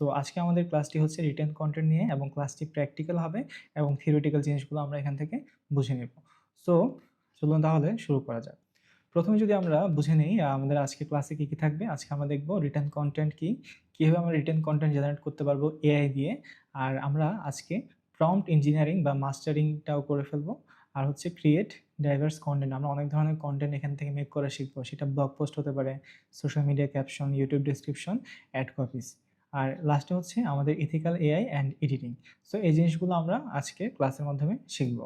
তো আজকে আমাদের ক্লাসটি হচ্ছে রিটেন কন্টেন্ট নিয়ে এবং ক্লাসটি প্র্যাকটিক্যাল হবে এবং থিওরিটিক্যাল জিনিসগুলো আমরা এখান থেকে বুঝে নেব। সো চলুন তাহলে শুরু করা যাক। প্রথমে যদি আমরা বুঝে নিই আমাদের আজকে ক্লাসে কী কী থাকবে, আজকে আমরা দেখব রিটার্ন কন্টেন্ট কী, কীভাবে আমরা রিটার্ন কন্টেন্ট জেনারেট করতে পারব এআই দিয়ে, আর আমরা আজকে প্রম্পট ইঞ্জিনিয়ারিং বা মাস্টারিংটাও করে ফেলব, আর হচ্ছে ক্রিয়েট ডাইভার্স কন্টেন্ট আমরা অনেক ধরনের কন্টেন্ট এখান থেকে মেক করে শিখব, সেটা ব্লগ পোস্ট হতে পারে social media caption YouTube description ad copies আর লাস্টে হচ্ছে আমাদের ethical AI and editing so এই জিনিসগুলো আমরা আজকে ক্লাসের মাধ্যমে শিখব।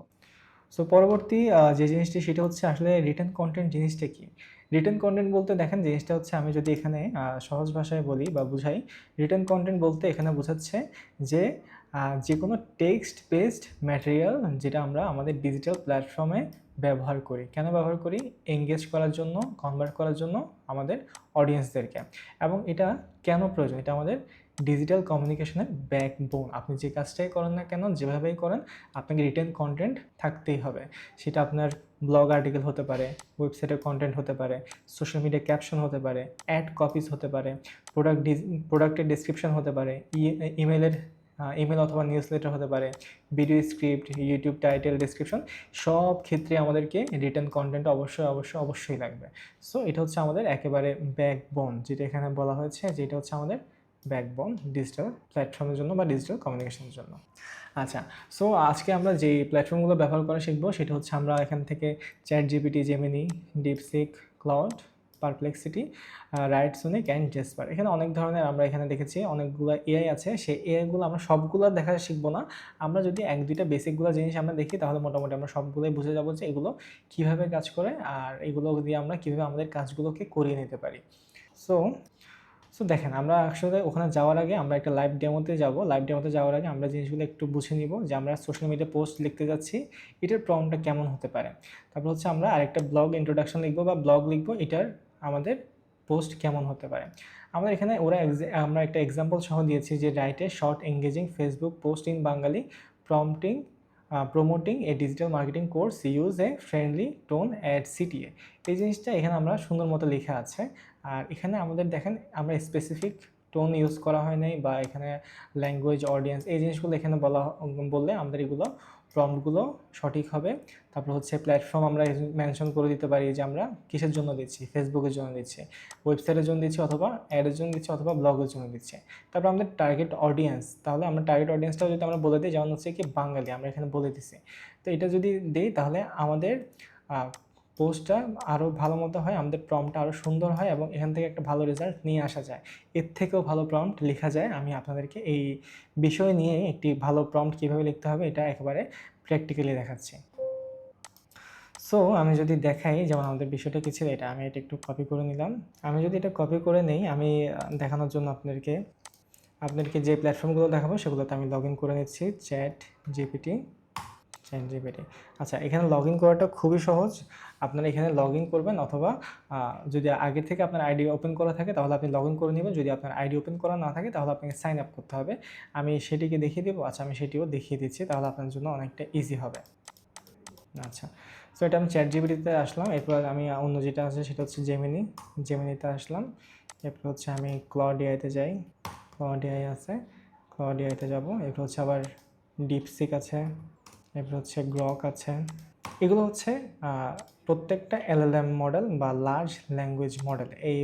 সো পরবর্তী যে জিনিসটি সেটা হচ্ছে আসলে রিটার্ন কন্টেন্ট জিনিসটা কী? রিটার্ন কন্টেন্ট বলতে দেখেন জিনিসটা হচ্ছে আমি যদি এখানে সহজ ভাষায় বলি বা বুঝাই রিটার্ন কন্টেন্ট বলতে এখানে বোঝাচ্ছে যে যে কোনো টেক্সট বেসড ম্যাটেরিয়াল যেটা আমরা আমাদের ডিজিটাল প্ল্যাটফর্মে ব্যবহার করি। কেন ব্যবহার করি? এঙ্গেজ করার জন্য কনভার্ট করার জন্য আমাদের অডিয়েন্সদেরকে এবং এটা কেন প্রয়োজন? এটা আমাদের ডিজিটাল কমিউনিকেশনের ব্যাকবোন আপনি যে কাজটাই করেন না কেন, যেভাবেই করেন, আপনাকে রিটেন কন্টেন্ট থাকতেই হবে। সেটা আপনার ব্লগ আর্টিকেল হতে পারে ওয়েবসাইটের কন্টেন্ট হতে পারে সোশ্যাল মিডিয়া ক্যাপশন হতে পারে অ্যাড কপিস হতে পারে প্রোডাক্ট ডিজ প্রোডাক্টের ডিসক্রিপশন হতে পারে ইমেলের ইমেল অথবা নিউজ লেটার হতে পারে video script YouTube title description সব ক্ষেত্রে আমাদেরকে রিটার্ন কন্টেন্ট অবশ্যই অবশ্যই অবশ্যই লাগবে। সো এটা হচ্ছে আমাদের একেবারে ব্যাকবোন যেটা এখানে বলা হয়েছে যেটা হচ্ছে আমাদের ব্যাকবোন ডিজিটাল প্ল্যাটফর্মের জন্য বা ডিজিটাল কমিউনিকেশনের জন্য। আচ্ছা সো আজকে আমরা যে প্ল্যাটফর্মগুলো ব্যবহার করা শিখব, সেটা হচ্ছে আমরা এখান থেকে ChatGPT Gemini DeepSeek Claude Perplexity Writesonic and Jasper এখানে অনেক ধরনের আমরা এখানে দেখেছি, অনেকগুলো এআই আছে। সেই এআইগুলো আমরা সবগুলো দেখা শিখব না। আমরা যদি এক, দুইটা বেসিকগুলো জিনিস আমরা দেখি, তাহলে মোটামুটি আমরা সবগুলোই বুঝে যাব যে এগুলো কীভাবে কাজ করে আর এগুলো দিয়ে আমরা কীভাবে আমাদের কাজগুলোকে করিয়ে নিতে পারি। সো সো দেখেন, আমরা আসলে ওখানে যাওয়ার আগে আমরা একটা লাইভ ডেমোতে যাব। লাইভ ডেমোতে যাওয়ার আগে আমরা জিনিসগুলো একটু বুঝে নিব যে আমরা সোশ্যাল মিডিয়া পোস্ট লিখতে যাচ্ছি, এটার প্রমটা কেমন হতে পারে। তারপর হচ্ছে আমরা আরেকটা ব্লগ ইন্ট্রোডাকশন লিখব বা ব্লগ লিখব, এটার আমাদের পোস্ট কেমন হতে পারে। আমাদের এখানে ওরা আমরা একটা এক্সাম্পল সহ দিয়েছি যে write a short engaging Facebook post in Bangali prompting promoting a digital marketing course use a friendly tone at CTA এই জিনিসটা এখানে আমরা সুন্দর মতো লেখা আছে। আর এখানে আমাদের দেখেন, আমরা স্পেসিফিক টোন ইউজ করা হয় নাই বা এখানে ল্যাঙ্গুয়েজ অডিয়েন্স এই জিনিসগুলো এখানে বলা, বললে আমাদের এগুলো প্রম্পটগুলো সঠিক হবে। তারপর হচ্ছে প্ল্যাটফর্ম আমরা মেনশন করে দিতে পারি যে আমরা কিসের জন্য দিচ্ছি? ফেসবুকের জন্য দিচ্ছি ওয়েবসাইটের জন্য দিচ্ছি অথবা অ্যাডের জন্য দিচ্ছি অথবা ব্লগের জন্য দিচ্ছি। তারপর আমাদের টার্গেট অডিয়েন্স তাহলে আমরা টার্গেট অডিয়েন্সটাও যদি আমরা বলে দিই, যেমন হচ্ছে কি বাঙালি, আমরা এখানে বলে দিছি। তো এটা যদি দিই, তাহলে আমাদের পোস্টটা আরও ভালো মতো হয়, আমাদের প্রম্পটা আরও সুন্দর হয় এবং এখান থেকে একটা ভালো রেজাল্ট নিয়ে আসা যায়। এর থেকেও ভালো প্রম্পট লেখা যায়। আমি আপনাদেরকে এই বিষয় নিয়ে একটি ভালো প্রম্পট কীভাবে লিখতে হবে এটা একেবারে প্র্যাকটিক্যালি দেখাচ্ছি। সো আমি যদি দেখাই, যেমন আমাদের বিষয়টা কি ছিল এটা, আমি এটা একটু কপি করে নিলাম। আমি যদি এটা কপি করে নেই, আমি দেখানোর জন্য আপনাদেরকে আপনাদেরকে যে প্ল্যাটফর্মগুলো দেখাবো সেগুলোতে আমি লগ ইন করে নিচ্ছি চ্যাট জিপিটি চ্যাট জিপিটি আচ্ছা এখানে লগ ইন করাটা খুবই সহজ। আপনারা এখানে লগ ইন করবেন অথবা যদি আগে থেকে আপনার আইডি ওপেন করা থাকে, তাহলে আপনি লগ ইন করে নেবেন। যদি আপনার আইডি ওপেন করা না থাকে, তাহলে আপনাকে সাইন আপ করতে হবে। আমি সেটিকে দেখিয়ে দেবো। আচ্ছা আমি সেটিও দেখিয়ে দিচ্ছি, তাহলে আপনার জন্য অনেকটা ইজি হবে। আচ্ছা সো এটা আমি চ্যাট জিবিটিতে আসলাম। এরপর আমি অন্য যেটা আছে, সেটা হচ্ছে জেমিনি জেমিনিতে আসলাম। এরপর হচ্ছে আমি ক্লডিআইতে যাই। ক্লডিআই আছে। ক্লডিআইতে যাব। এরপর হচ্ছে আবার ডিপসিক আছে। এরপর হচ্ছে গ্রক আছে। এগুলো হচ্ছে প্রত্যেকটা এলএলএম মডেল বা লার্জ ল্যাঙ্গুয়েজ মডেল এই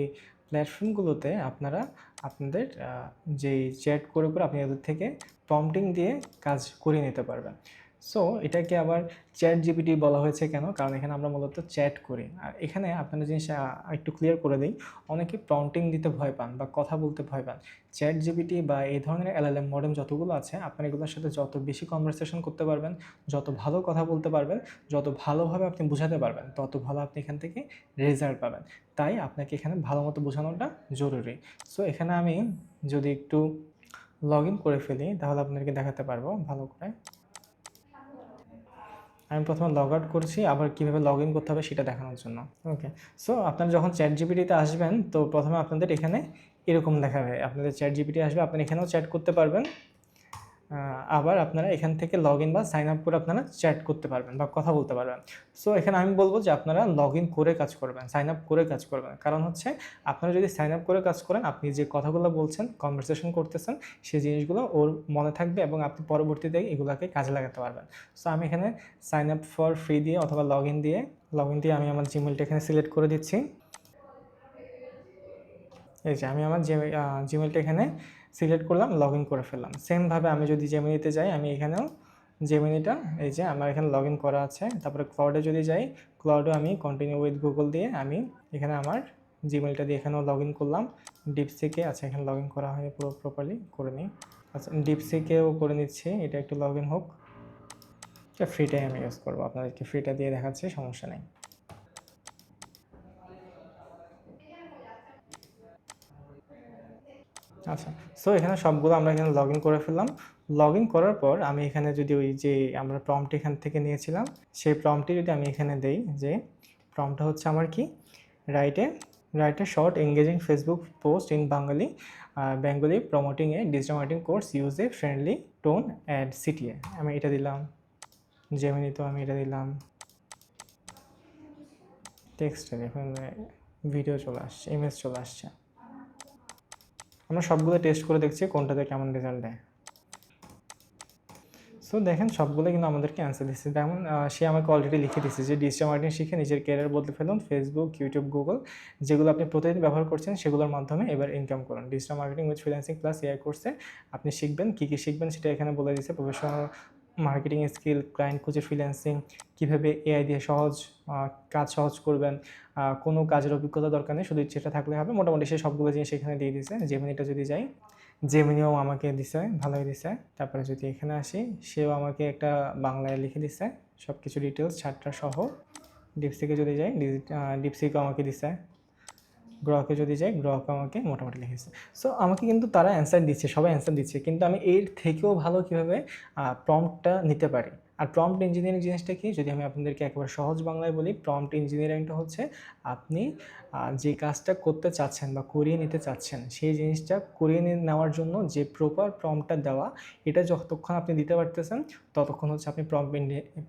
প্ল্যাটফর্মগুলোতে আপনারা আপনাদের যেই চ্যাট করে করে আপনি এদের থেকে প্রম্পটিং দিয়ে কাজ করিয়ে নিতে পারবেন। সো এটাকে আবার চ্যাট জিপিটি বলা হয়েছে কেন? কারণ এখানে আমরা মূলত চ্যাট করি। আর এখানে আপনারা জিনিস একটু ক্লিয়ার করে দিই। অনেকে প্রম্পটিং দিতে ভয় পান বা কথা বলতে ভয় পান। চ্যাট জিপিটি বা এই ধরনের এলএলএম মডেল যতগুলো আছে, আপনার এগুলোর সাথে যত বেশি কনভারসেশন করতে পারবেন, যত ভালো কথা বলতে পারবেন, যত ভালোভাবে আপনি বোঝাতে পারবেন, তত ভালো আপনি এখান থেকে রেজাল্ট পাবেন। তাই আপনাকে এখানে ভালো মতো বোঝানোটা জরুরি। সো এখানে আমি যদি একটু লগ ইন করে ফেলি, তাহলে আপনাদেরকে দেখাতে পারব ভালো করে। আমি প্রথমে লগ আউট করছি, আবার কীভাবে লগ ইন করতে হবে সেটা দেখানোর জন্য। ওকে সো আপনারা যখন চ্যাট জিপিটিতে আসবেন, তো প্রথমে আপনাদের এখানে এরকম দেখাবে। আপনাদের চ্যাট জিপিটি আসবে, আপনি এখানেও চ্যাট করতে পারবেন। আবার আপনারা এখান থেকে লগ ইন বা সাইন আপ করে আপনারা চ্যাট করতে পারবেন বা কথা বলতে পারবেন। সো এখানে আমি বলব যে আপনারা লগ ইন করে কাজ করবেন সাইন আপ করে কাজ করবেন। কারণ হচ্ছে, আপনারা যদি সাইন আপ করে কাজ করেন, আপনি যে কথাগুলো বলছেন কনভারসেশন করতেছেন সেই জিনিসগুলো ওর মনে থাকবে এবং আপনি পরবর্তীতে এগুলোকে কাজে লাগাতে পারবেন। সো আমি এখানে সাইন আপ ফর ফ্রি দিয়ে অথবা লগ ইন দিয়ে লগ ইন দিয়ে আমি আমার জিমেলটা এখানে সিলেক্ট করে দিচ্ছি। এই যে, আমি আমার জিমেলটা এখানে সিলেক্ট করলাম লগ করে ফেললাম। সেমভাবে আমি যদি জেমিনিতে যাই, আমি এখানেও জেমিনিটা এই যে আমার এখানে লগ করা আছে। তারপরে ক্লাউডে যদি যাই ক্লাউডে আমি কন্টিনিউ উইথ গুগল দিয়ে আমি এখানে আমার জিমেলটা দিয়ে এখানেও লগ করলাম। ডিপসিকে আচ্ছা এখানে লগ করা হয় পুরো প্রপারলি করে নিই। আচ্ছা ডিপসিকেও করে নিচ্ছি, এটা একটু লগ হোক। এটা ফ্রিটাই আমি ইউজ করব, আপনাদেরকে ফ্রিটা দিয়ে দেখাচ্ছি, সমস্যা নেই। আচ্ছা সো এখানে সবগুলো আমরা এখানে লগ করে ফেললাম। লগ করার পর আমি এখানে যদি ওই যে আমরা প্রম্পট এখান থেকে নিয়েছিলাম, সেই প্রম্পটটি যদি আমি এখানে দেই যে প্রম্পটটা হচ্ছে আমার কি? Write a write a short engaging Facebook post in Bangali Bengali promoting a digital marketing course use a friendly tone add CTA আমি এটা দিলাম জেমিনি তো আমি এটা দিলাম। টেক্সটে দেখুন ভিডিও চলে আসছে ইমেজ চলে আসছে। আমরা সবগুলো টেস্ট করে দেখছি কোনটাতে কেমন রেজাল্ট দেয়। সো দেখেন সবগুলো কিন্তু আমাদেরকে অ্যান্সার দিচ্ছে। যেমন সে আমাকে অলরেডি লিখে দিচ্ছে যে ডিজিটাল মার্কেটিং শিখে নিজের ক্যারিয়ার বলতে ফেলুন ফেসবুক ইউটিউব গুগল যেগুলো আপনি প্রতিদিন ব্যবহার করছেন সেগুলোর মাধ্যমে এবার ইনকাম করুন। Digital marketing with freelancing plus AI কোর্সে আপনি শিখবেন, কী কী শিখবেন সেটা এখানে বলে দিচ্ছে প্রফেশনাল মার্কেটিং স্কিল ক্লায়েন্ট খুঁজে ফ্রিল্যান্সিং কীভাবে এআই দিয়ে সহজ কাজ সহজ করবেন কোনো কাজের অভিজ্ঞতা দরকার নেই, শুধু ইচ্ছেটা থাকলে হবে। মোটামুটি সে সবগুলো জিনিস এখানে দিয়ে দিছে। জেমিনিটা যদি যাই জেমিনিও আমাকে দিছে, ভালোই দিছে। তারপরে যদি এখানে আসি, সেও আমাকে একটা বাংলায় লিখে দিছে। সব কিছু ডিটেলস ছাড়টা সহ। ডিপসিকে যদি যাই ডিপসিকে আমাকে দিছে। গ্রহকে যদি যাই গ্রহকে আমাকে মোটামুটি লিখেছে সো আমাকে কিন্তু তারা অ্যান্সার দিচ্ছে, সবাই অ্যান্সার দিচ্ছে। কিন্তু আমি এর থেকেও ভালো কীভাবে প্রম্পটটা নিতে পারি? আর প্রম্পট ইঞ্জিনিয়ারিং জিনিসটা কি? যদি আমি আপনাদেরকে একেবারে সহজ বাংলায় বলি প্রম্পট ইঞ্জিনিয়ারিংটা হচ্ছে আপনি যে কাজটা করতে চাচ্ছেন বা করিয়ে নিতে চাচ্ছেন, সেই জিনিসটা করিয়ে নেওয়ার জন্য যে প্রপার প্রম্পটটা দেওয়া, এটা যতক্ষণ আপনি দিতে পারতেছেন, ততক্ষণ হচ্ছে আপনি প্রম্পট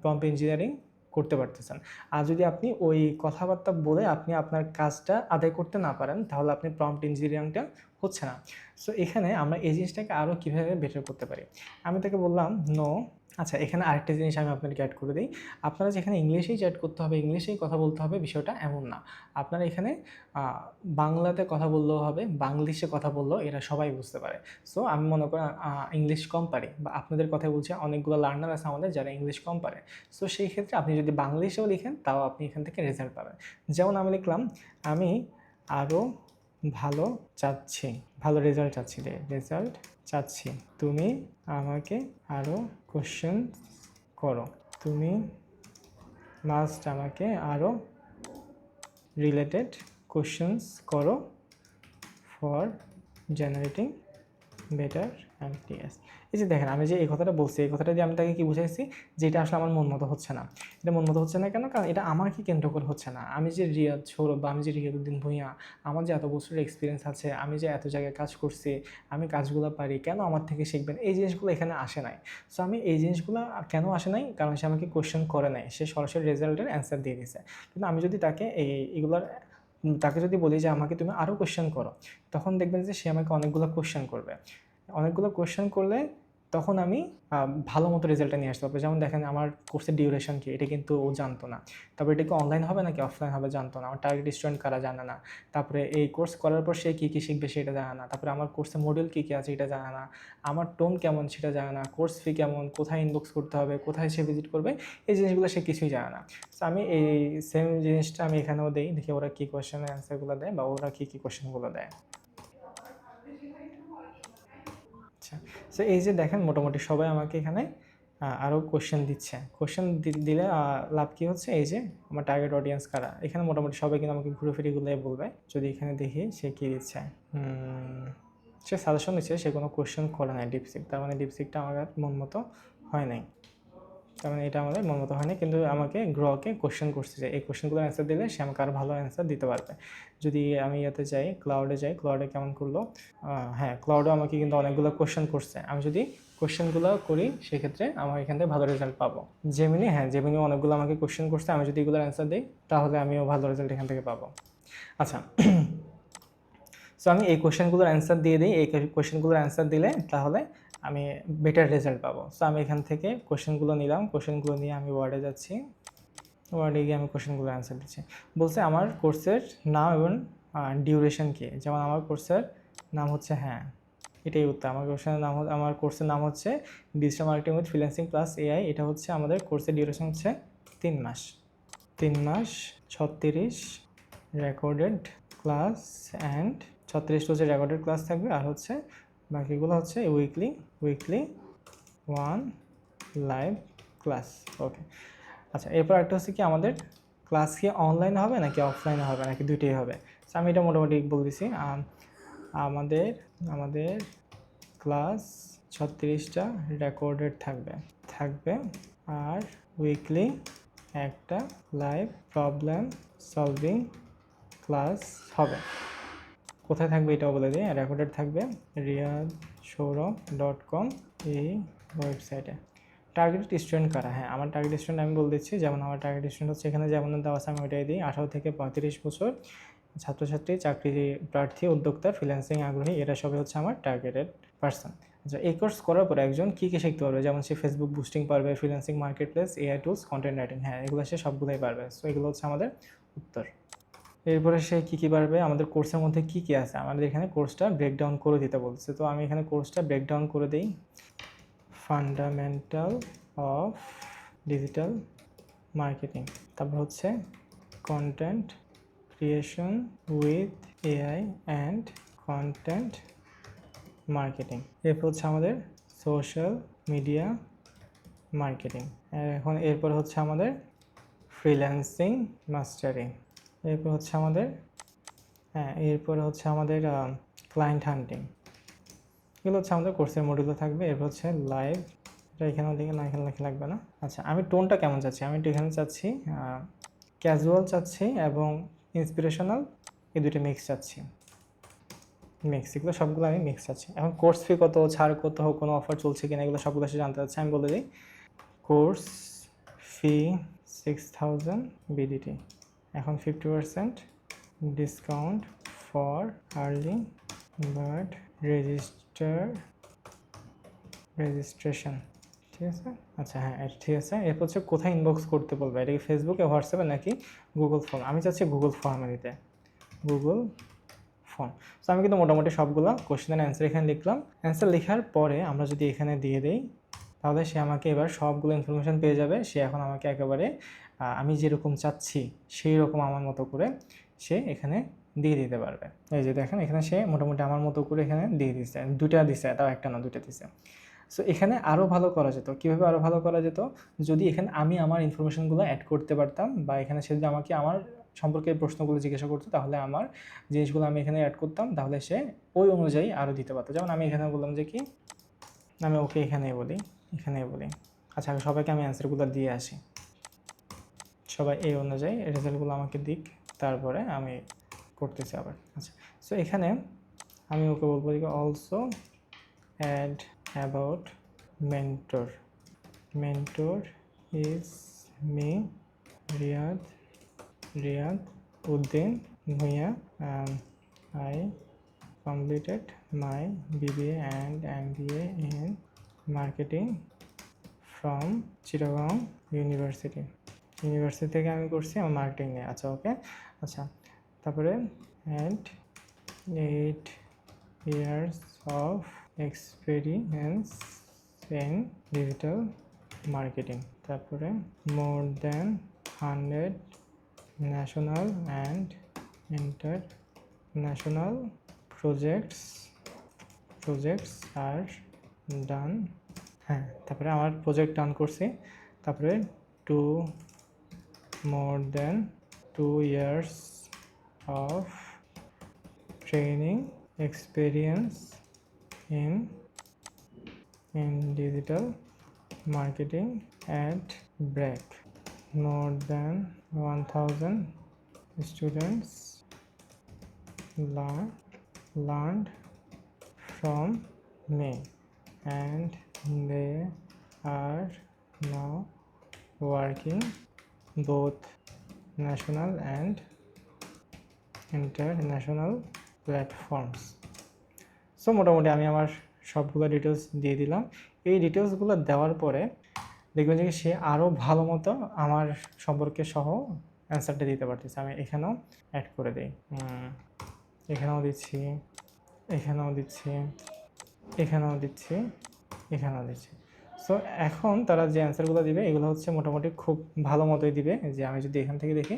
প্রম্পট ইঞ্জিনিয়ারিং করতে পারতেছেন। আর যদি আপনি ওই কথাবার্তা বলে আপনি আপনার কাজটা আদায় করতে না পারেন, তাহলে আপনি প্রম্পট ইঞ্জিনিয়ারিংটা হচ্ছে না। সো এখানে আমরা এই জিনিসটাকে আরও কীভাবে বেটার করতে পারি? আমি তাকে বললাম নো আচ্ছা এখানে আরেকটা জিনিস আমি আপনাদেরকে অ্যাড করে দিই। আপনারা যেখানে ইংলিশেই চ্যাট করতে হবে, ইংলিশেই কথা বলতে হবে, বিষয়টা এমন না। আপনারা এখানে বাংলাতে কথা বললেও হবে, বাংলিশে কথা বললেও এরা সবাই বুঝতে পারে। সো আমি মনে করি ইংলিশ কম পারি বা আপনাদের কথা বলছি, অনেকগুলো লার্নার আছে আমাদের যারা ইংলিশ কম পারে সো সেই ক্ষেত্রে আপনি যদি বাংলিশেও লিখেন, তাও আপনি এখান থেকে রেজাল্ট পাবেন। যেমন আমি লিখলাম, আমি আরও ভালো চাচ্ছি, ভালো রেজাল্ট চাচ্ছি রে রেজাল্ট চাচ্ছি। তুমি আমাকে আরও কোশ্চেন করো। তুমি মাস্ট আমাকে আরও রিলেটেড কোশ্চেন্স করো ফর জেনারেটিং বেটার অ্যান্টিএস এই যে দেখেন, আমি যে এই কথাটা বলছি, এই কথাটা দিয়ে আমি তাকে কি বুঝাইছি? যে এটা আসলে আমার মন মতো হচ্ছে না। এটা মন মতো হচ্ছে না কেন? কারণ এটা আমাকে কেন্দ্র করে হচ্ছে না। আমি যে রিয়াদ সৌরভ বা আমি যে রিয়াদুদ্দিন ভূঁইয়া, আমার যে এত বছরের এক্সপিরিয়েন্স আছে, আমি যে এত জায়গায় কাজ করছি, আমি কাজগুলো পারি, কেন আমার থেকে শিখবেন? এই জিনিসগুলো এখানে আসে নাই। সো আমি এই জিনিসগুলো কেন আসে নাই? কারণ সে আমাকে কোশ্চেন করে নাই। সে সরাসরি রেজাল্টের অ্যান্সার দিয়ে দিছে। কিন্তু আমি যদি তাকে এই এগুলোর, তাকে যদি বলি যে আমাকে তুমি আরও কোশ্চেন করো, তখন দেখবেন যে সে আমাকে অনেকগুলো কোশ্চেন করবে। অনেকগুলো কোশ্চেন করলে তখন আমি ভালো মতো রেজাল্টটা নিয়ে আসতে পারব। যেমন দেখেন আমার কোর্সের ডিউরেশন কি, এটা কিন্তু ও জানতো না। তারপরে এটা কি অনলাইন হবে নাকি অফলাইন হবে জানতো না। আমার টার্গেট স্টুডেন্ট কারা জানে না। তারপরে এই কোর্স করার পর সে কী কী শিখবে সেটা জানে না। তারপরে আমার কোর্সে মডিউল কী কী আছে এটা জানে না। আমার টোন কেমন সেটা জানে না। কোর্স ফি কেমন, কোথায় ইনবক্স করতে হবে, কোথায় সে ভিজিট করবে, এই জিনিসগুলো সে কিছুই জানে না। তো আমি এই সেম জিনিসটা আমি এখানেও দিই। দেখি ওরা কী কোয়েশ্চেনের অ্যান্সারগুলো দেয় বা ওরা কী কী কোয়েশ্চেনগুলো দেয়। আচ্ছা সো এই যে দেখেন মোটামুটি সবাই আমাকে এখানে আরও কোশ্চেন দিচ্ছে। কোশ্চেন দিলে লাভ কী হচ্ছে? এই যে আমার টার্গেট অডিয়েন্স কারা? এখানে মোটামুটি সবাই কিন্তু আমাকে ঘুরে ফিরে গুলোই বলবে। যদি এখানে দেখি সে কী দিচ্ছে? সে সাজেশন দিচ্ছে, সে কোনো কোশ্চেন করে নাই। ডিপসিক তার মানে ডিপসিকটা আমার মন মতো হয় নাই। কারণ এটা আমাদের মন মতো হয়নি। কিন্তু আমাকে গ্রহকে কোশ্চেন করতে চাই এই কোশ্চেনগুলোর অ্যান্সার দিলে সে আমাকে আরও ভালো অ্যান্সার দিতে পারবে। যদি আমি ইয়াতে যাই ক্লাউডে যাই ক্লাউডে কেমন করল? হ্যাঁ ক্লাউডও আমাকে কিন্তু অনেকগুলো কোশ্চেন করছে। আমি যদি কোশ্চেনগুলো করি, সেক্ষেত্রে আমার এখান থেকে ভালো রেজাল্ট পাবো। জেমিনি হ্যাঁ জেমিনি অনেকগুলো আমাকে কোশ্চেন করছে। আমি যদি এগুলোর অ্যান্সার দিই, তাহলে আমিও ভালো রেজাল্ট এখান থেকে পাবো। আচ্ছা সো আমি এই কোশ্চেনগুলোর অ্যান্সার দিয়ে দিই। এই কোশ্চেনগুলোর অ্যান্সার দিলে তাহলে আমি বেটার রেজাল্ট পাবো। সো আমি এখান থেকে কোশ্চেনগুলো নিলাম। কোশ্চেনগুলো নিয়ে আমি ওয়ার্ডে যাচ্ছি। ওয়ার্ডে গিয়ে আমি কোশ্চেনগুলো অ্যান্সার দিচ্ছি। বলছে, আমার কোর্সের নাম এবং ডিউরেশন কি? যেমন আমার কোর্সের নাম হচ্ছে হ্যাঁ। এটাই উত্তর। আমার কোর্সের নাম, আমার কোর্সের নাম হচ্ছে digital marketing with freelancing plus AI এটা হচ্ছে আমাদের কোর্সের ডিউরেশন হচ্ছে তিন মাস। তিন মাস, ছত্রিশ রেকর্ডেড ক্লাস অ্যান্ড ছত্রিশটা হচ্ছে রেকর্ডেড ক্লাস থাকবে। আর হচ্ছে বাকিগুলো হচ্ছে weekly weekly one live class okay আচ্ছা এরপর একটা হচ্ছে কি আমাদের ক্লাস কি অনলাইনে হবে নাকি অফলাইনে হবে নাকি দুইটাই হবে? So, আমি এটা মোটামুটি বলে দিছি। আমাদের আমাদের ক্লাস ছত্রিশটা রেকর্ডেড থাকবে থাকবে। আর উইকলি একটা লাইভ প্রবলেম সলভিং ক্লাস হবে। কোথায় থাকবে এটাও বলে দিই রেকর্ডেড থাকবে রিয়াদ সৌরভ ডট কম এই ওয়েবসাইটে টার্গেট স্টুডেন্ট কারা? হ্যাঁ আমার টার্গেট স্টুডেন্ট আমি বলে দিচ্ছি, যেমন আমার টার্গেট স্টুডেন্ট হচ্ছে এখানে যেমন দেওয়া আছে, আমি ওইটাই দিই। আঠারো থেকে পঁয়ত্রিশ বছর ছাত্রছাত্রী চাকরি প্রার্থী, উদ্যোক্তা ফ্রিল্যান্সিং আগ্রহী, এরা সবই হচ্ছে আমার টার্গেটেড পার্সন আচ্ছা এই কোর্স করার পরে একজন কী কী শিখতে পারবে? যেমন সে ফেসবুক বুস্টিং পারবে freelancing marketplace AI tools content writing হ্যাঁ এগুলো সে সবগুলোই পারবে। সো এগুলো হচ্ছে আমাদের উত্তর। এরপরে সে কী কী পারবে আমাদের কোর্সের মধ্যে কী কী আছে? আমাদের এখানে কোর্সটা ব্রেকডাউন করে দিতে বলছে। তো আমি এখানে কোর্সটা ব্রেকডাউন করে দিই। ফান্ডামেন্টাল অফ ডিজিটাল মার্কেটিং তারপর হচ্ছে content creation with AI and content marketing এরপর হচ্ছে আমাদের সোশ্যাল মিডিয়া মার্কেটিং এখন এরপর হচ্ছে আমাদের ফ্রিল্যান্সিং মাস্টারিং এরপর হচ্ছে আমাদের হ্যাঁ এরপর হচ্ছে আমাদের ক্লায়েন্ট হান্টিং এগুলো হচ্ছে আমাদের কোর্সের মডিউলে থাকবে। এরপর হচ্ছে লাইভ এটা এখানেও লিখে না, এখানে লেখা লাগবে না। আচ্ছা আমি টোনটা কেমন চাচ্ছি? আমি এখানে চাচ্ছি ক্যাজুয়াল চাচ্ছি এবং ইন্সপিরেশনাল এই দুটো মিক্স চাচ্ছি। মিক্স এগুলো সবগুলো আমি মিক্স চাচ্ছি। এখন কোর্স ফি কত, ছাড় কত হোক কোনো অফার চলছে কিনা, এগুলো সবগুলো সে জানতে চাচ্ছি, আমি বলে দিই। Course fee six thousand BDT এখন fifty percent discount for early bird register registration ঠিক আছে? আচ্ছা হ্যাঁ এটা ঠিক আছে। এরপর হচ্ছে কোথায় ইনবক্স করতে বলবে? এটা কি ফেসবুকে হোয়াটসঅ্যাপে নাকি গুগল ফর্ম আমি চাচ্ছি গুগল ফর্মে দিতে গুগল ফর্ম তো আমি কিন্তু মোটামুটি সবগুলো কোশ্চেন অ্যান্সার এখানে লিখলাম। অ্যান্সার লেখার পরে আমরা যদি এখানে দিয়ে দিই, তাহলে সে আমাকে এবার সবগুলো ইনফরমেশান পেয়ে যাবে। সে এখন আমাকে একেবারে আমি যেরকম চাচ্ছি, সেই রকম আমার মতো করে সে এখানে দিয়ে দিতে পারবে। এই যে দেখেন, এখানে সে মোটামুটি আমার মতো করে এখানে দিয়ে দিচ্ছে দুটা দিছে, তাও একটা না দুটা দিছে। সো এখানে আরও ভালো করা যেত। কীভাবে আরও ভালো করা যেত? যদি এখানে আমি আমার ইনফরমেশনগুলো অ্যাড করতে পারতাম বা এখানে সে যদি আমাকে আমার সম্পর্কে প্রশ্নগুলো জিজ্ঞাসা করতো, তাহলে আমার জিনিসগুলো আমি এখানে অ্যাড করতাম, তাহলে সে ওই অনুযায়ী আরও দিতে পারতো। যেমন আমি এখানে বললাম যে কি, আমি ওকে এখানে বলি, এখানেই বলি। আচ্ছা সবাইকে আমি অ্যান্সারগুলো দিয়ে আসি। সবাই এই অনুযায়ী রেজাল্টগুলো আমাকে দিক, তারপরে আমি করতেছি আবার। আচ্ছা সো এখানে আমি ওকে বলব যে also add about mentor mentor is me Riyad Riyad Uddin Bhuiyan I completed completed my BBA and MBA in marketing from Chittagong University University থেকে আমি করছি, আমার মার্কেটিং নিয়ে আচ্ছা ওকে আচ্ছা তারপরে and eight years of experience in digital marketing তারপরে more than hundred national and international projects projects আর ডান হ্যাঁ তারপরে আমার প্রজেক্ট ডান করছি, তারপরে two more than two years of training experience in in digital marketing at break more than 1000 students learn, learned from me and they are now working both national and international platforms. So মোটামুটি আমি আমার সবগুলো details দিয়ে দিলাম। এই ডিটেলসগুলো দেওয়ার পরে দেখবেন যে সে আরও ভালো মতো আমার সম্পর্কে সহ অ্যান্সারটা দিতে পারতেছে। আমি এখানেও অ্যাড করে দিই। এখানেও দিচ্ছি এখানেও দিচ্ছি এখানেও দিচ্ছি এখানেও দিচ্ছি। সো এখন তারা যে অ্যান্সারগুলো দিবে, এগুলো হচ্ছে মোটামুটি খুব ভালো মতোই দিবে। যে আমি যদি এখান থেকে দেখি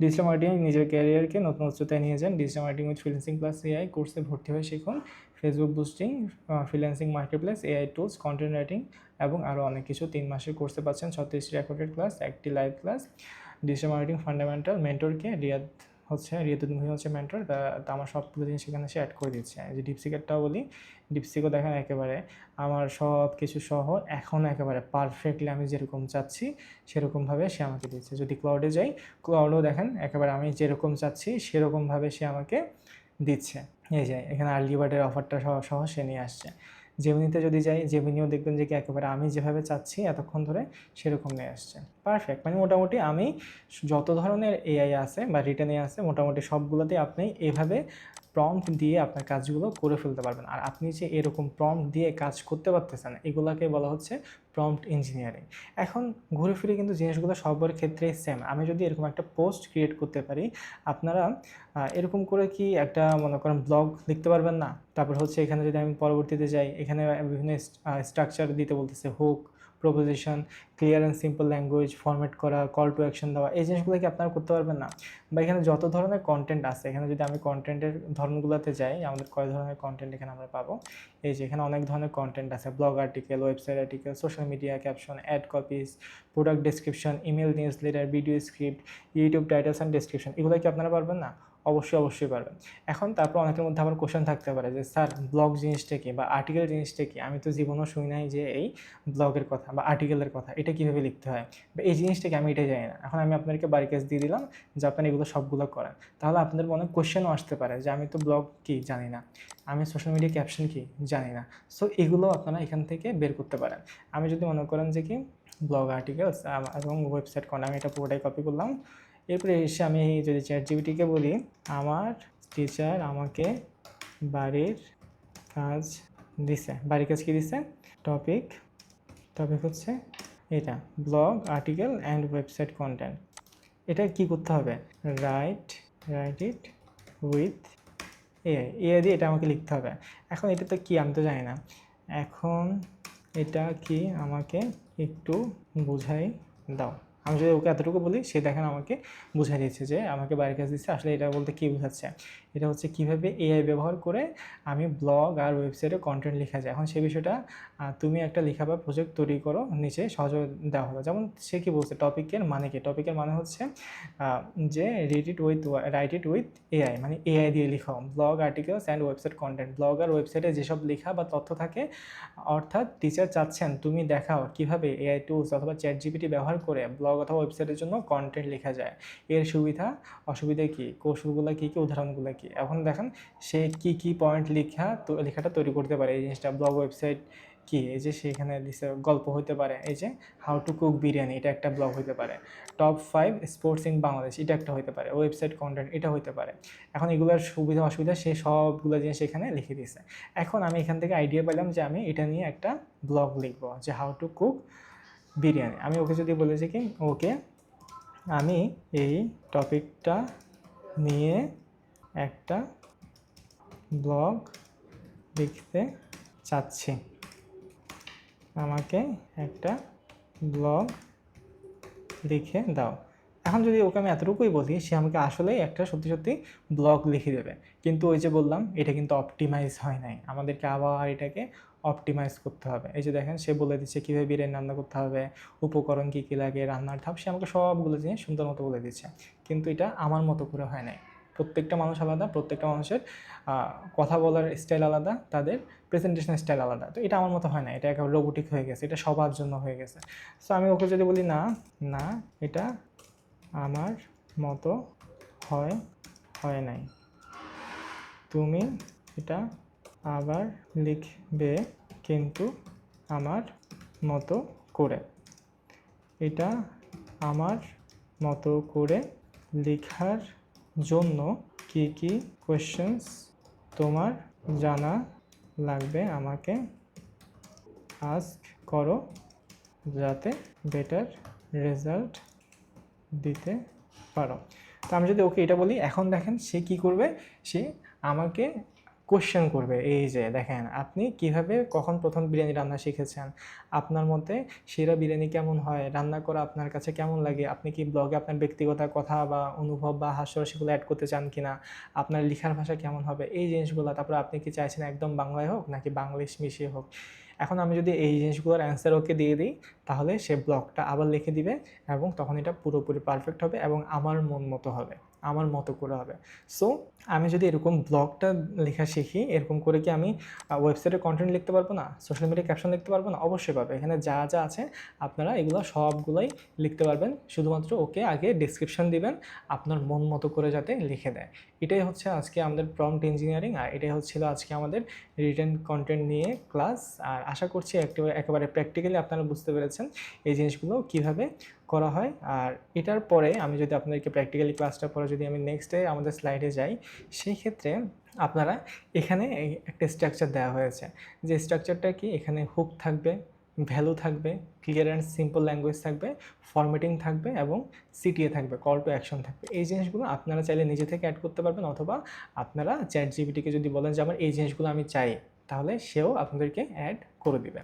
ডিজিটাল মার্কেটিং নিজের ক্যারিয়ারকে নতুন উচ্চতায় নিয়ে যান। Digital marketing with freelancing plus AI কোর্সে ভর্তি হয়ে শিখুন। Facebook boosting freelancing marketplace AI tools content writing এবং আরও অনেক কিছু। তিন মাসের কোর্সে পাচ্ছেন ছত্রিশটি রেকর্ডেড ক্লাস একটি live class digital marketing fundamental মেন্টরকে Riyad হচ্ছে রিয়াদুল মুহিম হচ্ছে মেন্টর তা আমার সবগুলো জিনিস এখানে সে অ্যাড করে দিচ্ছে যে ডিপসিকেটটাও বলি ডিপসিকও দেখেন একেবারে আমার সব কিছু সহ এখন একেবারে পারফেক্টলি আমি যেরকম চাচ্ছি, সেরকমভাবে সে আমাকে দিচ্ছে যদি ক্লাউডে যাই ক্লাউডেও দেখেন একেবারে আমি যেরকম চাচ্ছি, সেরকমভাবে সে আমাকে দিচ্ছে। এই যে, এখানে আর্লি বার্ডের অফারটা সহ সহ সে নিয়ে আসছে। জেমিনিতে যদি যাই জেমিনিও দেখবেন যে কি একেবারে আমি যেভাবে চাচ্ছি, এতক্ষণ ধরে সেরকম নিয়ে আসছে। পারফেক্ট মানে মোটামুটি আমি যত ধরনের এআই আছে বা রিটার্নে আছে, মোটামুটি সবগুলোতেই আপনি এভাবে প্রম্পট দিয়ে আপনার কাজগুলো করে ফেলতে পারবেন। আর আপনি যে এরকম প্রম্পট দিয়ে কাজ করতে পারতেছেন, এগুলাকে বলা হচ্ছে প্রম্পট ইঞ্জিনিয়ারিং এখন ঘুরে ফিরে কিন্তু জিনিসগুলো সবার ক্ষেত্রেই সেম আমি যদি এরকম একটা পোস্ট ক্রিয়েট করতে পারি, আপনারা এরকম করে কি একটা, মনে করেন ব্লগ লিখতে পারবেন না? তারপর হচ্ছে এখানে যদি আমি পরবর্তীতে যাই, এখানে বিভিন্ন স্ট্রাকচার দিতে বলতেছে hook proposition clear and simple language format করা কল টু অ্যাকশন দেওয়া, এই জিনিসগুলো কি আপনারা করতে পারবেন না? বা এখানে যত ধরনের কন্টেন্ট আছে, এখানে যদি আমি কন্টেন্টের ধরনগুলোতে যাই, আমাদের কয় ধরনের কন্টেন্ট এখানে আমরা পাবো? এই যে এখানে অনেক ধরনের কন্টেন্ট আছে blog article website article social media caption ad copies product description email newsletter video script YouTube titles and description এগুলো কি আপনারা পারবেন না? অবশ্যই অবশ্যই পারবেন। এখন তারপর অনেকের মধ্যে আবার কোশ্চেন থাকতে পারে যে, স্যার ব্লগ জিনিসটা কি বা আর্টিকেল জিনিসটা কি? আমি তো জীবনও শুনি নাই যে এই ব্লগের কথা বা আর্টিকেলের কথা, এটা কীভাবে লিখতে হয়? বা এই জিনিসটা কি? আমি এটাই জানি না। এখন আমি আপনাদেরকে বাড়ি কাজ দিয়ে দিলাম যে, আপনারা এগুলো সবগুলো করেন। তাহলে আপনাদের মনে কোশ্চেনও আসতে পারে যে, আমি তো ব্লগ কি? জানি না। আমি সোশ্যাল মিডিয়া ক্যাপশন কি? জানি না। সো এগুলো আপনারা এখান থেকে বের করতে পারেন। আমি যদি মনে করেন যে কি ব্লগ আর্টিকেলস এবং ওয়েবসাইট কোন আমি এটা পুরোটাই কপি করলাম। এরপরে এসে আমি যদি চ্যাট জিবিটিকে বলি, আমার টিচার আমাকে বাড়ির কাজ দিছে। বাড়ির কাজ কি দিছে? টপিক টপিক হচ্ছে এটা blog article and website content এটা কি করতে হবে? Write write it with AI AI দিয়ে এটা আমাকে লিখতে হবে। এখন এটা তো কী আমি তো জানি না। এখন এটা কি আমাকে একটু বুঝাই দাও। আমি যদি ওকে এতটুকু বলি, সে দেখেন আমাকে বুঝাই দিচ্ছে যে, আমাকে বাড়ির কাছে দিচ্ছে। আসলে এটা বলতে কী বোঝাচ্ছে? এটা হচ্ছে কীভাবে এআই ব্যবহার করে আমি ব্লগ আর ওয়েবসাইটে কন্টেন্ট লেখা যায়। এখন সেই বিষয়টা তুমি একটা লেখা বা প্রজেক্ট তৈরি করো, নিচে সহযোগ দেওয়া হলো যেমন সে কী বলছে টপিকের মানে কি? টপিকের মানে হচ্ছে যে read it with write it with AI মানে এআই দিয়ে লিখো blog articles and website content blog আর ওয়েবসাইটে যেসব লেখা বা তথ্য থাকে, অর্থাৎ টিচার চাচ্ছেন, তুমি দেখাও কীভাবে এআই টুলস অথবা চ্যাট জিপিটি ব্যবহার করে ব্লগ অথবা ওয়েবসাইটের জন্য কন্টেন্ট লেখা যায়। এর সুবিধা, অসুবিধা কী? কৌশলগুলো কী কী? উদাহরণগুলো কী? এখন দেখেন সে কি কি পয়েন্ট লেখা তো, লেখাটা তৈরি করতে পারে। এই জিনিসটা ব্লগ ওয়েবসাইট কি? এই যে সেখানে গল্প হতে পারে। এই যে হাউ টু কুক বিরিয়ানি, এটা একটা ব্লগ হতে পারে। Top five sports in Bangladesh এটা একটা হতে পারে। ওয়েবসাইট কন্টেন্ট এটা হতে পারে। এখন এগুলোর সুবিধা, অসুবিধা সে সবগুলো জিনিস এখানে লিখে দিয়েছে। এখন আমি এখান থেকে আইডিয়া পেলাম যে আমি এটা নিয়ে একটা ব্লগ লিখব যে হাউ টু কুক বিরিয়ানি। আমি ওকে যদি বলেছি কি, ওকে, আমি এই টপিকটা নিয়ে একটা ব্লগ লিখতে চাচ্ছি। আমাকে একটা ব্লগ লিখে দাও। এখন যদি ওকে আমি এতটুকুই বলি, সে আমাকে আসলেই একটা সত্যি সত্যি ব্লগ লিখে দেবে। কিন্তু ওই যে বললাম, এটা কিন্তু অপটিমাইজ হয় নাই। আমাদেরকে আবার এটাকে অপটিমাইজ করতে হবে। এই যে দেখেন, সে বলে দিচ্ছে কীভাবে বিরিয়ানি রান্না করতে হবে, উপকরণ কী কী লাগে, রান্নার ধাপ, সে আমাকে সবগুলো জিনিস সুন্দর মতো বলে দিচ্ছে। কিন্তু এটা আমার মতো করে হয় নাই। প্রত্যেকটা মানুষ আলাদা, প্রত্যেকটা মানুষের কথা বলার স্টাইল আলাদা, তাদের প্রেজেন্টেশন স্টাইল আলাদা। তো এটা আমার মতো হয় না, এটা একেবারে রোবোটিক হয়ে গেছে, এটা সবার জন্য হয়ে গেছে। সো আমি ওকে যদি বলি, না না, এটা আমার মতো হয় হয় নাই। তুমি এটা আবার লিখবে কিন্তু আমার মতো করে। এটা আমার মতো করে লেখার জন্য কি কি কোয়েশ্চেন্স তোমার জানা লাগবে আমাকে আস্ক করো যাতে বেটার রেজাল্ট দিতে পারো। তো আমি যদি ওকে এটা বলি, এখন দেখেন সে কি করবে? সে আমাকে কোশ্চেন করবে, এই যে দেখেন আপনি কীভাবে কখন প্রথম বিরিয়ানি রান্না শিখেছেন? আপনার মতে সেরা বিরিয়ানি কেমন হয়? রান্না করা আপনার কাছে কেমন লাগে? আপনি কি ব্লগে আপনার ব্যক্তিগত কথা বা অনুভব বা হাস্যরসিগুলো অ্যাড করতে চান কি না আপনার লেখার ভাষা কেমন হবে? এই জিনিসগুলো, তারপরে আপনি কি চাইছেন একদম বাংলায় হোক নাকি বাংলিশ মিশিয়ে হোক? এখন আমি যদি এই জিনিসগুলোর অ্যান্সার ওকে দিয়ে দিই, তাহলে সে ব্লগটা আবার লিখে দিবে এবং তখন এটা পুরোপুরি পারফেক্ট হবে এবং আমার মন মতো হবে। আমার মতো করে হবে। সো আমি যদি এরকম ব্লগটা লেখা শিখি, এরকম করে কি আমি ওয়েবসাইটে কন্টেন্ট লিখতে পারব না? সোশ্যাল মিডিয়া ক্যাপশন লিখতে পারব না? অবশ্যই পাবে এখানে যা যা আছে, আপনারা এগুলো সবগুলোই লিখতে পারবেন। শুধুমাত্র ওকে আগে ডিসক্রিপশন দিবেন, আপনার মন মতো করে যাতে লিখে দেয়। এটাই হচ্ছে আজকে আমাদের প্রম্পট ইঞ্জিনিয়ারিং আর এটাই হচ্ছিল আজকে আমাদের রিটেন কন্টেন্ট নিয়ে ক্লাস আর আশা করছি একেবারে প্র্যাকটিক্যালি আপনারা বুঝতে পেরেছেন এই জিনিসগুলো কীভাবে করা হয়। আর এটার পরে আমি যদি আপনাদেরকে প্র্যাকটিক্যালি ক্লাসটা পরে যদি আমি নেক্সট ডে আমাদের স্লাইডে যাই, সেই ক্ষেত্রে আপনারা এখানে একটা স্ট্রাকচার দেওয়া হয়েছে। যে স্ট্রাকচারটা কি? এখানে হুক থাকবে ভ্যালু থাকবে ক্লিয়ার অ্যান্ড সিম্পল ল্যাঙ্গুয়েজ থাকবে ফরম্যাটিং থাকবে এবং সিটিএ থাকবে কল টু অ্যাকশন থাকবে। এই জিনিসগুলো আপনারা চাইলে নিজে থেকে অ্যাড করতে পারবেন অথবা আপনারা চ্যাট জিবিটিকে যদি বলেন যে, আমার এই জিনিসগুলো আমি চাই তাহলে সেও আপনাদেরকে অ্যাড করে দিবে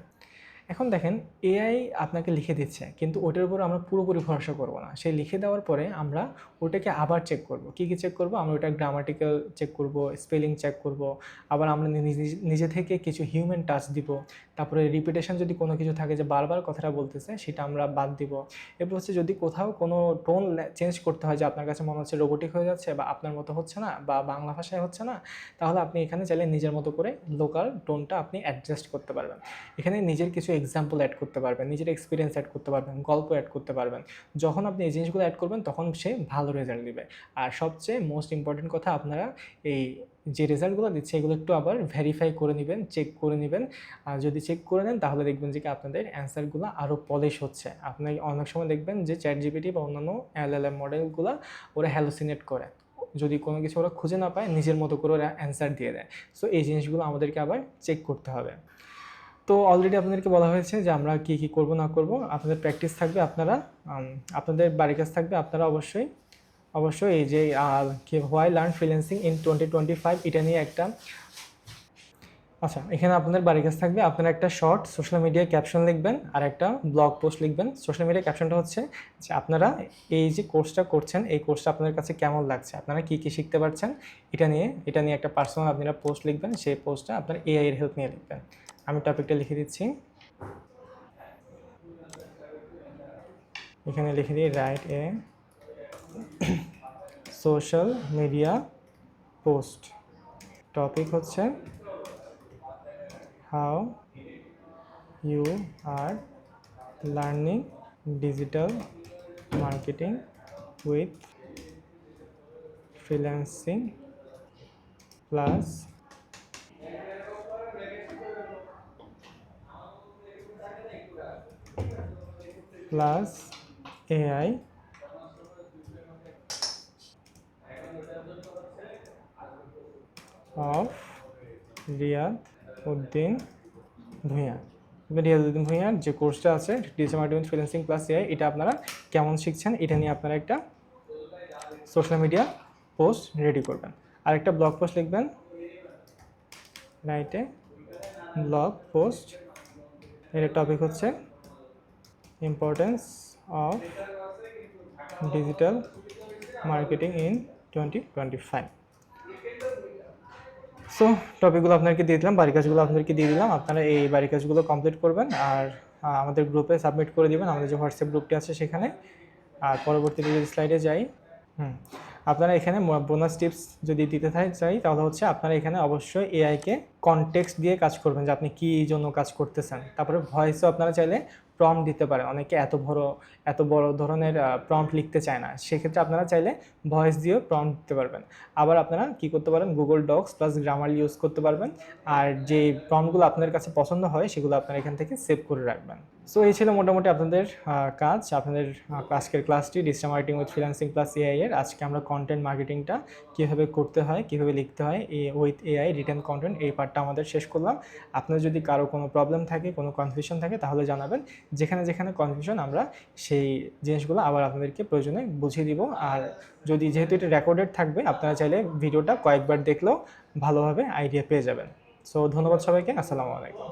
এখন দেখেন এআই আপনাকে লিখে দিচ্ছে, কিন্তু ওটার উপর আমরা পুরোপুরি ভরসা করব না। সেই লিখে দেওয়ার পরে আমরা ওটাকে আবার চেক করব। কি কি চেক করব? আমরা ওটা গ্রামাটিক্যাল চেক করব স্পেলিং চেক করব, আবার আমরা নিজে থেকে কিছু হিউম্যান টাচ দিব। তারপরে রিপিটেশন যদি কোনো কিছু থাকে যে বারবার কথাটা বলতেছে, সেটা আমরা বাদ দিব। এরপর হচ্ছে যদি কোথাও কোনো টোন চেঞ্জ করতে হয় যে আপনার কাছে মনে হচ্ছে রোবোটিক হয়ে যাচ্ছে বা আপনার মতো হচ্ছে না বা বাংলা ভাষায় হচ্ছে না, তাহলে আপনি এখানে চাইলে নিজের মতো করে লোকাল টোনটা আপনি অ্যাডজাস্ট করতে পারবেন। এখানে নিজের কিছু এক্সাম্পল অ্যাড করতে পারবেন, নিজের এক্সপিরিয়েন্স অ্যাড করতে পারবেন, গল্প অ্যাড করতে পারবেন। যখন আপনি এই জিনিসগুলো অ্যাড করবেন, তখন সে ভালো রেজাল্ট দিবে। আর সবচেয়ে মোস্ট ইম্পর্টেন্ট কথা আপনারা এই যে রেজাল্টগুলো দিচ্ছে, এগুলো একটু আবার ভেরিফাই করে নেবেন চেক করে নেবেন। আর যদি চেক করে নেন, তাহলে দেখবেন যে আপনাদের অ্যান্সারগুলো আরও পলিশ হচ্ছে। আপনি অনেক সময় দেখবেন যে চ্যাট জিপিটি বা অন্যান্য এল এল এম মডেলগুলো ওরা হ্যালোসিনেট করে। যদি কোনো কিছু ওরা খুঁজে না পায়, নিজের মতো করে ওরা অ্যান্সার দিয়ে দেয়। সো এই জিনিসগুলো আমাদেরকে আবার চেক করতে হবে। তো অলরেডি আপনাদেরকে বলা হয়েছে যে আমরা কী কী করব, না করব। আপনাদের প্র্যাকটিস থাকবে, আপনারা আপনাদের বাড়ির কাজ থাকবে, আপনারা অবশ্যই অবশ্যই এই যে কি why learn freelancing in twenty twenty five এটা নিয়ে একটা আচ্ছা এখানে আপনাদের বাড়ির কাজ থাকবে। আপনারা একটা শর্ট সোশ্যাল মিডিয়ায় ক্যাপশন লিখবেন আর একটা ব্লগ পোস্ট লিখবেন। সোশ্যাল মিডিয়া ক্যাপশনটা হচ্ছে যে আপনারা এই যে কোর্সটা করছেন, এই কোর্সটা আপনাদের কাছে কেমন লাগছে? আপনারা কী কী শিখতে পারছেন? এটা নিয়ে এটা নিয়ে একটা পার্সোনাল আপনারা পোস্ট লিখবেন। সেই পোস্টটা আপনার এআই এর হেল্প নিয়ে লিখবেন। আমি টপিকটা লিখে দিচ্ছি এখানে লিখে দিই write a social media post topic হচ্ছে how you are learning digital marketing with freelancing plus plus AI of Riyad Uddin Bhuiyan. Riyad Uddin ভূঁইয়ার যে কোর্সটা আছে digital marketing freelancing plus AI এটা আপনারা কেমন শিখছেন, এটা নিয়ে আপনারা একটা সোশ্যাল মিডিয়া পোস্ট রেডি করবেন। আর একটা ব্লগ পোস্ট লিখবেন রাইটে ব্লগ পোস্ট এর টপিক হচ্ছে importance of digital marketing in twenty twenty five so টপিকগুলো আপনাদেরকে দিয়ে দিলাম, বাড়ি কাজগুলো আপনাদেরকে দিয়ে দিলাম। আপনারা এই বাড়ি কাজগুলো কমপ্লিট করবেন আর আমাদের গ্রুপে সাবমিট করে দিবেন। আমাদের যে হোয়াটসঅ্যাপ গ্রুপটি আছে সেখানে। আর পরবর্তীতে যদি স্লাইডে যাই, হুম, আপনারা এখানে বোনাস টিপস যদি দিতে চাই, তাহলে হচ্ছে আপনারা এখানে অবশ্যই এআইকে কনটেক্সট দিয়ে কাজ করবেন যে আপনি কী জন্য কাজ করতেছেন। তারপরে ভয়েসও আপনারা চাইলে প্রম্পট দিতে পারেন। অনেকে এত বড় এত বড় ধরনের প্রম্পট লিখতে চায় না। সেক্ষেত্রে আপনারা চাইলে ভয়েস দিয়েও প্রম্পট দিতে পারবেন। আবার আপনারা কি করতে পারেন? Google docs plus grammar use করতে পারবেন। আর যে প্রম্পটগুলো আপনাদের কাছে পছন্দ হয়, সেগুলো আপনারা এখান থেকে সেভ করে রাখবেন। সো এই ছিল মোটামুটি আপনাদের কাজ। আপনাদের আজকের ক্লাসটি digital marketing with freelancing plus AI এর। আজকে আমরা কন্টেন্ট মার্কেটিংটা কীভাবে করতে হয়, কীভাবে লিখতে হয়, এ উইথ এআই রিটার্ন কন্টেন্ট এই পার্টটা আমাদের শেষ করলাম। আপনার যদি কারও কোনো প্রবলেম থাকে, কোনো কনফিউশন থাকে, তাহলে জানাবেন। যেখানে যেখানে কনফিউশন আমরা সেই জিনিসগুলো আবার আপনাদেরকে প্রয়োজনে বুঝিয়ে দিব। আর যদি যেহেতু এটা রেকর্ডেড থাকবে, আপনারা চাইলে ভিডিওটা কয়েকবার দেখলেও ভালোভাবে আইডিয়া পেয়ে যাবেন। সো ধন্যবাদ সবাইকে। আসসালামু আলাইকুম।